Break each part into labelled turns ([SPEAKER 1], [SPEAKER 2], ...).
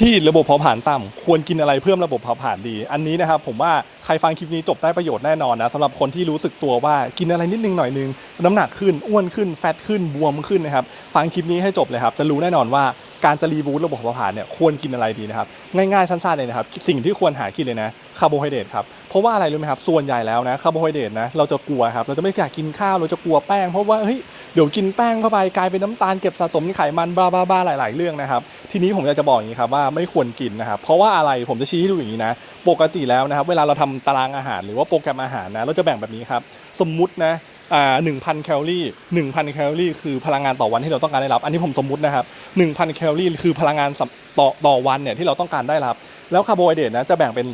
[SPEAKER 1] ที่ระบบเผาผลาญต่ำควรกินอะไรเพิ่มระบบเผาผลาญดี อันนี้นะครับผมว่าใครฟังคลิปนี้จบได้ประโยชน์แน่นอนนะสำหรับคนที่รู้สึกตัวว่ากินอะไรนิดนึงหน่อยนึงน้ำหนักขึ้นอ้วนขึ้นแฟตขึ้นบวมขึ้นนะครับฟังคลิปนี้ให้จบเลยครับจะรู้แน่นอนว่าการจะรีบูตระบบเผาผลาญเนี่ยควรกินอะไรดีนะครับง่ายๆสั้นๆเลยนะครับสิ่งที่ควรหากินเลยนะคาร์โบไฮเดรตครับเพราะว่าอะไรรู้ไหมครับส่วนใหญ่แล้วนะคาร์โบไฮเดรตนะเราจะกลัวครับเราจะไม่อยากกินข้าวเราจะกลัวแป้งเพราะว่าเฮ้ย เดี๋ยวกินแป้งเข้าไปกลายเป็นน้ำตาลเก็บสะสมในไขมันบ้าบ้าบ้าหลาย ๆ เรื่องนะครับ ทีนี้ผมอยากจะบอกอย่างนี้ครับว่าไม่ควรกินนะครับ เพราะว่าอะไรผมจะชี้ให้ดูอย่างนี้นะ ปกติแล้วนะครับ เวลาเราทำตารางอาหารหรือว่าโปรแกรมอาหารนะเราจะแบ่งแบบนี้ครับสมมุตินะอ่าหนึ่งพันแคลอรี่หนึ่งพันแคลอรี่คือพลังงานต่อวันที่เราต้องการได้รับ อันนี้ผมสมมุตินะครับหนึ่งพันแคลอรี่คือพลังงาน ต่อต่อวันเนี่ยที่เราต้องการได้รับ แล้วคาร์โบไฮเดรตนะจะแบ่งเป็น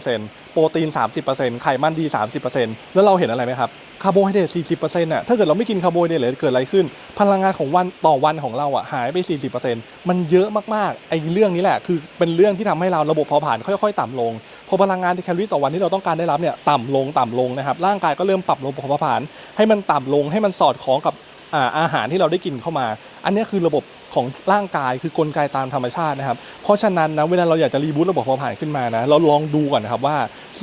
[SPEAKER 1] 40%โปรตีน 30%ไขมันดี 30%แล้วเราเห็นอะไรไหมครับคาร์โบไฮเดรต40%น่ะถ้าเกิดเราไม่กินคาร์โบไฮเดรตเลยเกิดอะไรขึ้น พลังงานของวันต่อวันของเราอะหายไป 40%มันเยอะมากๆไอ้เรื่องนี้แหละคือเป็นเรื่องที่ทำให้เราระบบเผาผลาญค่อยๆ ต่ำลงพอพลังงานที่แคลอรี่ต่อวันที่เราต้องการได้รับเนี่ยต่ำลงต่ำลงนะครับร่างกายก็เริ่มปรับระบบเผาผลาญให้มันต่ำลงให้มันสอดคล้องกับอาอาหารที่เราได้กินเข้ามา อันนี้คือระบบ ของร่างกายคือกลไกตามธรรมชาตินะครับ เพราะฉะนั้นนะเวลาเราอยากจะรีบูตระบบเผาผลาญขึ้นมานะเราลองดูก่อนนะครับว่า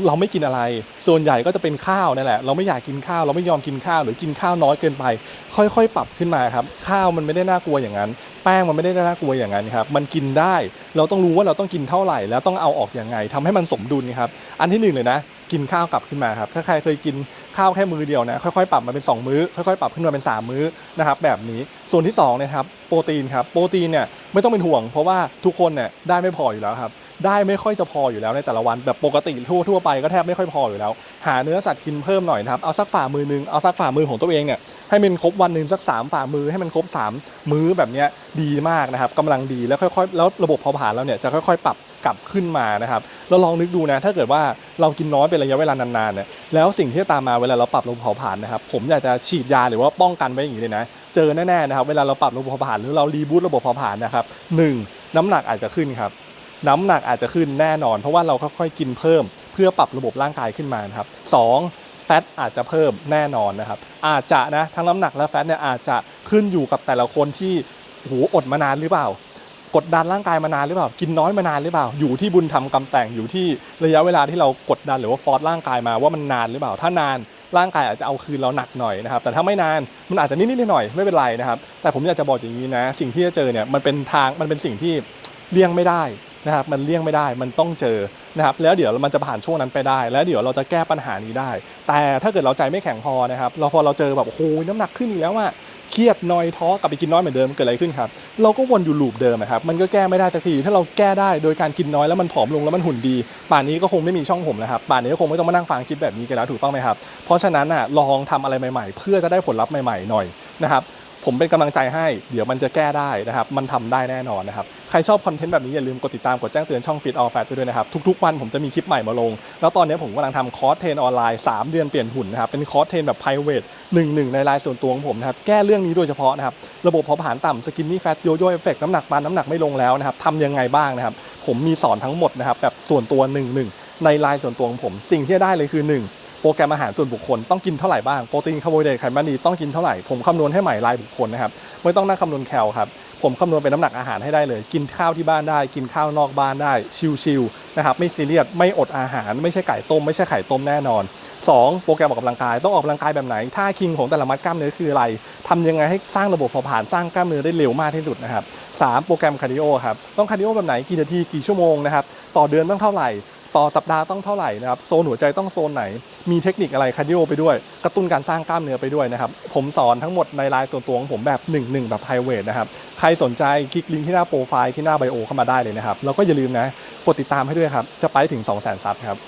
[SPEAKER 1] เราไม่กินอะไร ส่วนใหญ่ก็จะเป็นข้าวนั่แหละ เราไม่อยากกินข้าวเราไม่ยอมกินข้าวหรือกินข้าวน้อยเกินไป ค่อยๆ ปรับขึ้นมาครับข้าวมันไม่ได้น่ากลัวอย่างนั้น แป้งมันไม่ได้น่ากลัวอย่างนั้นครับมันกินได้ เราต้องรู้ว่าเราต้องกินเท่าไหร่ แล้วต้องเอาออกอยังไงทำให้มันสมดุลครับอันที่หนึ่งเลยนะกินข้าวกลับขึ้นมาครับ ถ้าใครเคยกินข้าวแค่มือเดียวนะค่อยๆปรับมาเป็น 2 มื้อ ค่อยๆปรับขึ้นมาเป็น 3 มื้อนะครับแบบนี้ส่วนที่2นะครับ โปรตีนครับ โปรตีนเนี่ยไม่ต้องเป็นห่วง เพราะว่าทุกคนเนี่ยได้ไม่พออยู่แล้วครับ ได้ไม่ค่อยจะพออยู่แล้วในแต่ละวันแบบปกติทั่วทั่วไปก็แทบไม่ค่อยพออยู่แล้ว หาเนื้อสัตว์กินเพิ่มหน่อยนะครับ เอาสักฝ่ามือนึง เอาสักฝ่ามือของตัวเองเนี่ยให้มันครบวันหนึ่งสักสามฝ่ามือให้มันครบสามมื้อแบบเนี้ยดีมากนะครับกำลังดีแล้วค่อยๆแล้วระบบเผาผลาญเราเนี่ยจะค่อยๆ ปรับ กลับขึ้นมานะครับเราลองนึกดูนะ ถ้าเกิดว่าเรากินน้อยเป็นระยะเวลานานๆเนี่ยแล้วสิ่งที่ตามมาเวลาเราปรับระบบเผาผลาญนะครับ ผมอยากจะฉีดยาหรือว่าป้องกันไว้อย่างนี้เลยนะ เจอแน่ๆนะครับ เวลาเราปรับระบบเผาผลาญหรือเรารีบูตระบบเผาผลาญนะครับหนึ่งน้ำหนักอาจจะขึ้นครับ น้ำหนักอาจจะขึ้นแน่นอน เพราะว่าเราค่อยๆกินเพิ่ม เพื่อปรับระบบร่างกายขึ้นมานครับสองแฟตอาจจะเพิ่มแน่นอนนะครับ อาจจะนะทั้งน้ำหนักและแฟตเนี่ยอาจจะขึ้นอยู่กับแต่ละคนที่โอ้โหอดมานานหรือเปล่า กดดันร่างกายมานานหรือเปล่า กินน้อยมานานหรือเปล่า อยู่ที่บุญทำกรรมแต่งอยู่ที่ระยะเวลาที่เรากดดันหรือว่าฟอร์สร่างกายมาว่ามันนานหรือเปล่า ถ้านานร่างกายอาจจะเอาคืนเราหนักหน่อยนะครับ แต่ถ้าไม่นานมันอาจจะนิดๆหน่อยไม่เป็นไรนะครับ แต่ผมอยากจะบอกอย่างนี้นะ สิ่งที่จะเจอเนี่ยมันเป็นทางมันเป็นสิ่งที่เลี่ยงไม่ได้นะครับ มันเลี่ยงไม่ได้มันต้องเจอนะครับ แล้วเดี๋ยวมันจะผ่านช่วงนั้นไปได้ แล้วเดี๋ยวเราจะแก้ปัญหานี้ได้ แต่ถ้าเกิดเราใจไม่แข็งพอนะครับ เราพอเราเจอแบบโอ้โหน้ำหนักขึ้นอีกแล้วอะ เครียดนอยท้อกลับไปกินน้อยเหมือนเดิมเกิดอะไรขึ้นครับ เราก็วนอยู่ลูปเดิมครับมันก็แก้ไม่ได้สักทีถ้าเราแก้ได้โดยการกินน้อยแล้วมันผอมลงแล้วมันหุ่นดี ป่านนี้ก็คงไม่มีช่องผมแล้วครับป่านนี้ก็คงไม่ต้องมานั่งฟังคลิปแบบนี้กันแล้วถูกต้องไหมครับเพราะฉะนั้นอะลองทำอะไรใหม่ ๆ เพื่อจะได้ผลลัพธ์ใหม่ๆหน่อยนะครับ ผมเป็นกำลังใจให้ เดี๋ยวมันจะแก้ได้นะครับ มันทำได้แน่นอนนะครับ ใครชอบคอนเทนต์แบบนี้อย่าลืมกดติดตาม กดแจ้งเตือนช่อง Fit All Fat ด้วยนะครับ ทุกๆวันผมจะมีคลิปใหม่มาลง แล้วตอนนี้ผมกำลังทำคอร์สเทรนออนไลน์ 3 เดือนเปลี่ยนหุ่นนะครับ เป็นคอร์สเทรนแบบ p r i v a t หนึ่งหนึ่งในรายส่วนตัวของผมนะครับ แก้เรื่องนี้โดยเฉพาะนะครับ ระบบเผาผลาญต่ำสกินนี่แฟตโยโย่เอฟเฟกน้ำหนักปานน้ำหนักไม่ลงแล้วนะครับทำยังไงบ้างนะครับ ผมมีสอนทั้งหมดนะครับแบบส่วนตัวหนึ่งหนึ่งในรายส่วนตัวของผม สิ่งที่ได้เลยคือหนึ่ง โปรแกรมอาหารส่วนบุคคลต้องกินเท่าไหร่บ้างโปรตีนคาร์โบไฮเดรตไขมันดีต้องกินเท่าไหร่ผมคำนวณให้ใหม่รายบุคคลนะครับไม่ต้องนั่งคำนวณแคลครับผมคำนวณเป็นน้ำหนักอาหารให้ได้เลย กินข้าวที่บ้านได้ กินข้าวนอกบ้านได้ ชิลๆนะครับไม่ซีเรียสไม่อดอาหาร ไม่ใช่ไก่ต้ม ไม่ใช่ไข่ต้มแน่นอน 2. โปรแกรมออกกำลังกายต้องออกกำลังกายแบบไหนท่าคิงของแต่ละมัดกล้ามเนื้อคืออะไรทำยังไงให้สร้างระบบเผาผลาญสร้างกล้ามเนื้อได้เร็วมากที่สุดนะครับ 3. โปรแกรมคาร์ดิโอครับต้องคาร์ดิโอแบบไหนกี่นาทีกี่ชั่วโมงนะครับต่อเดือนต้องเท่าไหร่ ต่อสัปดาห์ต้องเท่าไหร่นะครับโซนหัวใจต้องโซนไหน มีเทคนิคอะไรคาร์ดิโอไปด้วย กระตุ้นการสร้างกล้ามเนื้อไปด้วยนะครับผมสอนทั้งหมดในไลน์ส่วนตัวของผมแบบ 1 1 แบบไพรเวทนะครับใครสนใจคลิกลิงก์ที่หน้าโปรไฟล์ที่หน้าไบโอเข้ามาได้เลยนะครับแล้วก็อย่าลืมนะกดติดตามให้ด้วยครับจะไปถึง 2 0 0 0 0 0ซับครับ